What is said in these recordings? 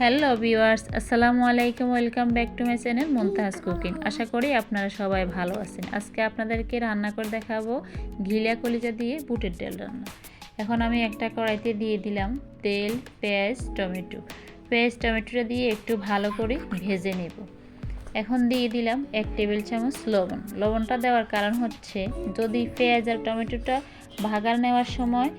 Hello viewers, আসসালামু আলাইকুম, welcome back to my channel Mumtaz cooking. আশা করি আপনারা সবাই ভালো আছেন। আজকে আপনাদেরকে রান্না করে দেখাবো ঘিলা কলিজা দিয়ে বুটের ডাল রান্না। এখন আমি একটা কড়াইতে দিয়ে দিলাম তেল, পেঁয়াজ, টমেটো। পেঁয়াজ, টমেটোটা দিয়ে একটু ভালো করে ভেজে নেব। এখন দিয়ে দিলাম এক টেবিল চামচ লবণ। লবণটা দেওয়ার কারণ হচ্ছে, যদি পেঁয়াজ আর টমেটোটা ভাগার নেওয়ার সময়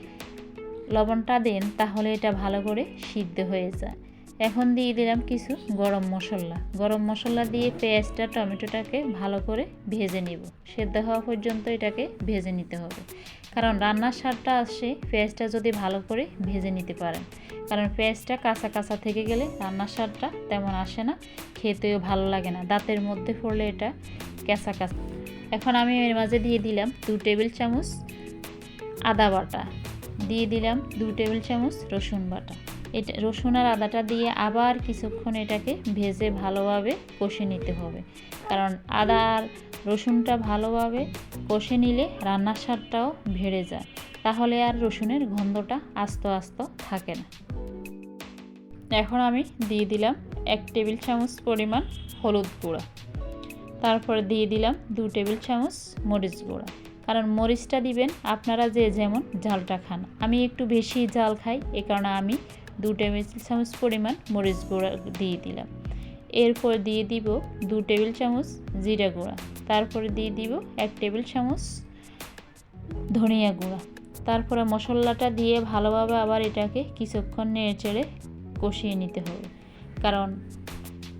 লবণটা দেন, তাহলে এটা ভালো করে সিদ্ধ হয়ে যায়। এখন দিয়ে দিলাম কিছু গরম মশলা। গরম মশলা দিয়ে পেঁয়াজটা, টমেটোটাকে ভালো করে ভেজে নিব। সেদ্ধ হওয়া পর্যন্ত এটাকে ভেজে নিতে হবে। কারণ রান্নার স্বাদটা আসে পেঁয়াজটা যদি ভালো করে ভেজে নিতে পারেন। কারণ পেঁয়াজটা কাঁচা কাঁচা থেকে গেলে রান্নার স্বাদটা তেমন আসে না, খেতেও ভালো লাগে না। দাঁতের মধ্যে পড়লে এটা কাঁচা কাঁচা। এখন আমি এর মাঝে দিয়ে দিলাম দু টেবিল চামচ আদা বাটা। দিয়ে দিলাম দু টেবিল চামচ রসুন বাটা। এটা রসুন আর আদাটা দিয়ে আবার কিছুক্ষণ এটাকে ভেজে ভালোভাবে কষে নিতে হবে। কারণ আদা আর রসুনটা ভালোভাবে কষে নিলে রান্নার স্বাদটাও ভেড়ে যায়। তাহলে আর রসুনের গন্ধটা আস্ত আস্ত থাকে না। এখন আমি দিয়ে দিলাম এক টেবিল চামচ পরিমাণ হলুদ গুঁড়া। তারপরে দিয়ে দিলাম দু টেবিল চামচ মরিচ গুঁড়া। কারণ মরিচটা দিবেন আপনারা যে যেমন ঝালটা খান। আমি একটু বেশি ঝাল খাই, এ কারণে আমি দু টেবিল চামচ পরিমাণ মরিচ গুঁড়া দিয়ে দিলাম। এরপর দিয়ে দিব দু টেবিল চামচ জিরা গুঁড়া। তারপরে দিয়ে দিব এক টেবিল চামচ ধনিয়া গুঁড়া। তারপরে মশলাটা দিয়ে ভালোভাবে আবার এটাকে কিছুক্ষণ নেড়ে চেড়ে কষিয়ে নিতে হবে। কারণ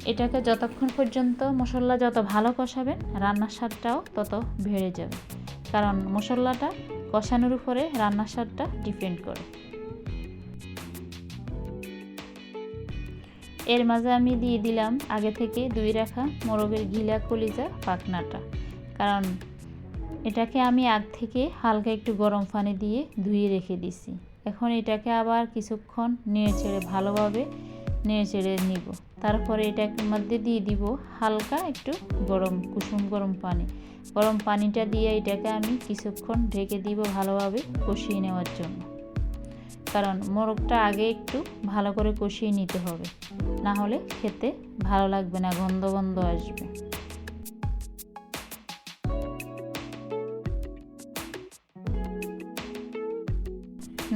এটাকে যতক্ষণ পর্যন্ত মশলা যত ভালো কষাবেন, রান্নার স্বাদটাও তত বেড়ে যাবে। কারণ মশলাটা কষানোর উপরে রান্নার স্বাদটা ডিপেন্ড করে। এর মাঝে আমি দিয়ে দিলাম আগে থেকে দুই রাখা মোরগের ঘিলা কলিজা পাকনাটা কারণ এটাকে আমি আগ থেকে হালকা একটু গরম পানি দিয়ে ধুয়ে রেখে দিছি। এখন এটাকে আবার কিছুক্ষণ নেড়ে ছেড়ে ভালোভাবে নেড়ে চেড়ে নিব। তারপরে এটার মধ্যে দিয়ে দিব হালকা একটু গরম, কুসুম গরম পানি। গরম পানিটা দিয়ে এটাকে আমি কিছুক্ষণ ঢেকে দিব ভালোভাবে কষিয়ে নেওয়ার জন্য। কারণ মোরগটা আগে একটু ভালো করে কষিয়ে নিতে হবে। না হলে খেতে ভালো লাগবে না, গন্ধ গন্ধ আসবে।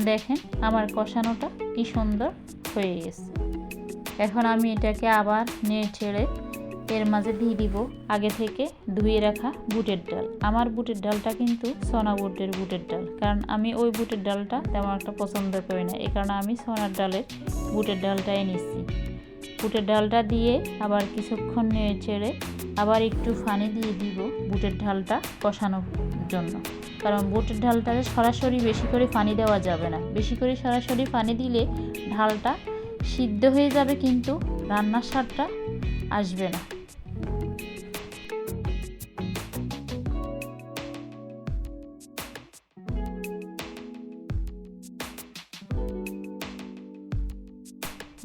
দেখেন আমার কষানোটা কি সুন্দর হয়ে গেছে। এখন আমি এটাকে আবার নেড়ে ছেড়ে এর মাঝে দিয়ে দিব। আগে থেকে ধুয়ে রাখা বুটের ডাল। আমার বুটের ডালটা কিন্তু সোনা বুটের বুটের ডাল। কারণ আমি ওই বুটের ডালটা তেমন একটা পছন্দ করি না। এই কারণে আমি সোনার ডালের বুটের ডালটাই নিচ্ছি। বুটের ডালটা দিয়ে আবার কিছুক্ষণ নেড়ে ছেড়ে আবার একটু পানি দিয়ে দিব বুটের ডালটা কষানোর জন্য। কারণ বুটের ডালটাতে সরাসরি বেশি করে পানি দেওয়া যাবে না। বেশি করে সরাসরি পানি দিলে ঢালটা সিদ্ধ হয়ে যাবে কিন্তু রান্নার স্বাদটা আসবে না।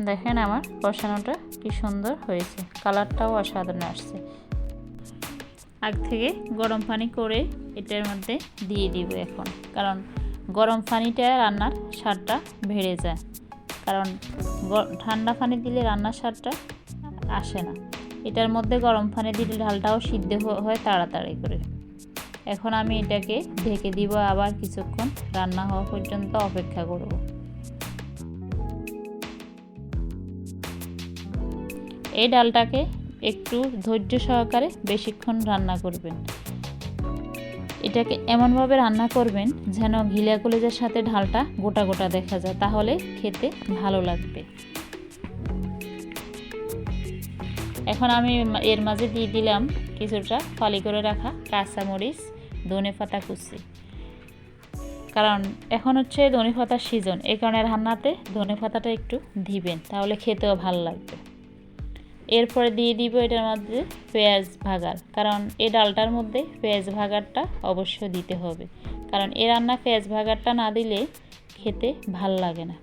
দেখেন আমার কষানোটা কি সুন্দর হয়েছে, কালারটাও অসাধারণ আসছে। আগ থেকে গরম পানি করে এটার মধ্যে দিয়ে দিব এখন, কারণ গরম পানিটা রান্নার স্বাদটা বেড়ে যায়। কারণ ঠান্ডা পানি দিলে রান্নার স্বাদটা আসে না। এটার মধ্যে গরম পানি দিলে ঢালটাও সিদ্ধ হয় তাড়াতাড়ি করে। এখন আমি এটাকে ঢেকে দিব, আবার কিছুক্ষণ রান্না হওয়া পর্যন্ত অপেক্ষা করব। এই ডালটাকে একটু ধৈর্য সহকারে বেশিক্ষণ রান্না করবেন। এটাকে এমনভাবে রান্না করবেন যেন ঘিলা কলেজের সাথে ঢালটা গোটা গোটা দেখা যায়। তাহলে খেতে ভালো লাগবে। এখন আমি এর মাঝে দিয়ে দিলাম কিছুটা ফালি করে রাখা কাঁচামরিচ, ধনে পাতা কুচি। কারণ এখন হচ্ছে ধনে পাতার সিজন এই কারণে রান্নাতে ধনে পাতাটা একটু দিবেন, তাহলে খেতেও ভালো লাগবে। এরপরে দিয়ে দিব এটার মধ্যে পেঁয়াজ ভাগার। কারণ এই ডালটার মধ্যে পেঁয়াজ ভাগারটা অবশ্য দিতে হবে। কারণ এ রান্না পেঁয়াজ ভাগারটা না দিলে খেতে ভালো লাগে না।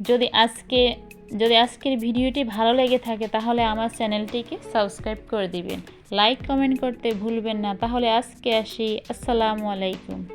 যদি আজকে, যদি আজকের ভিডিওটি ভালো লেগে থাকে তাহলে আমার চ্যানেলটিকে সাবস্ক্রাইব করে দিবেন। লাইক, কমেন্ট করতে ভুলবেন না। তাহলে আজকে আসি। আসসালামু আলাইকুম।